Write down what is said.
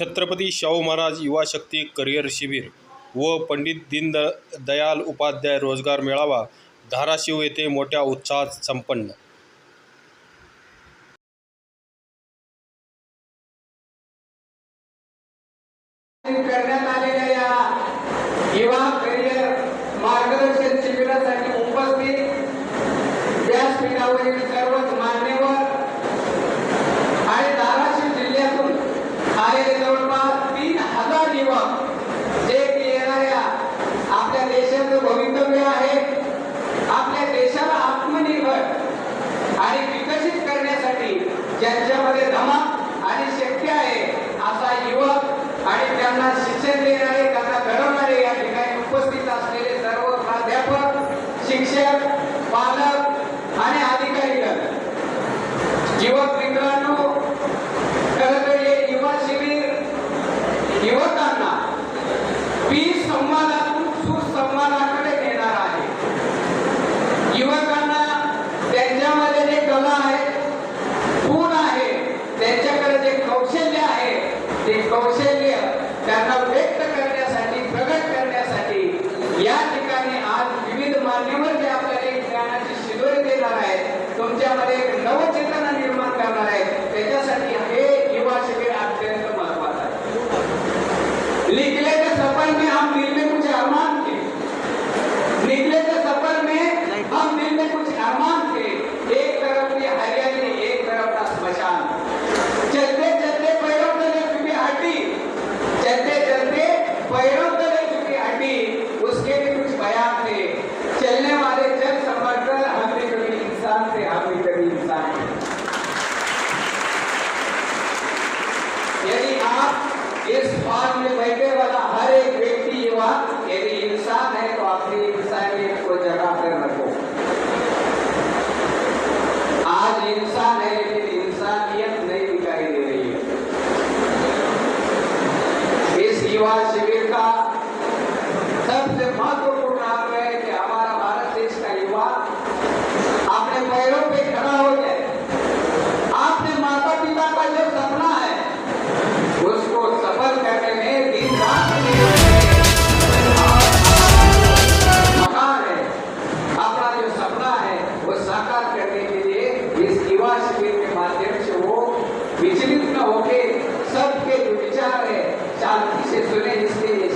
छत्रपती शाहू महाराज युवा शक्ती करिअर शिबिर व पंडित दीन दयाल उपाध्याय रोजगार मेळावा धाराशिव येथे मोठ्या उत्साहात संपन्न. करण्यात आलेल्या या युवा करिअर मार्गदर्शन शिबिरासाठी उपस्थित व्यासपीठावरील ज्यांच्यामध्ये धमक आणि शक्य आहे असा युवक आणि त्यांना शिक्षण देणारे त्यांना घडवणारे या ठिकाणी उपस्थित असलेले सर्व प्राध्यापक शिक्षक पालक आणि अधिकारी युवक मित्रांनो खरं हे युवा शिबिर युवकांना वीज संवादातून सुसंवादाकडे नेणार आहे. युवकांना त्यांच्यामध्ये जे कला आहे गुण आहे त्यांच्याकडे जे कौशल्य आहे. ते कौशल्य त्यांना व्यक्त करण्यासाठी प्रगट करण्यासाठी या ठिकाणी आज विविध मान्यवर जे आपल्याला ज्ञानाची शिदोरी देणार आहेत तुमच्यामध्ये एक नवचेतना निर्माण करणार आहे त्याच्यासाठी हे युवा शिबिर अत्यंत महत्वाचं आहे. निकले थे सफर में हम इस फार्म में बैठे वाला हर एक व्यक्ति, युवा, यदि इंसान है तो अपनी इंसानियत को जगा कर रखो। आज इंसान है, लेकिन इंसानियत नहीं दिखाई दे रही है। इस युवा शिविर का सबसे महत्वपूर्ण विचलित न होके सबके विचार है शांति से सुने इसलिए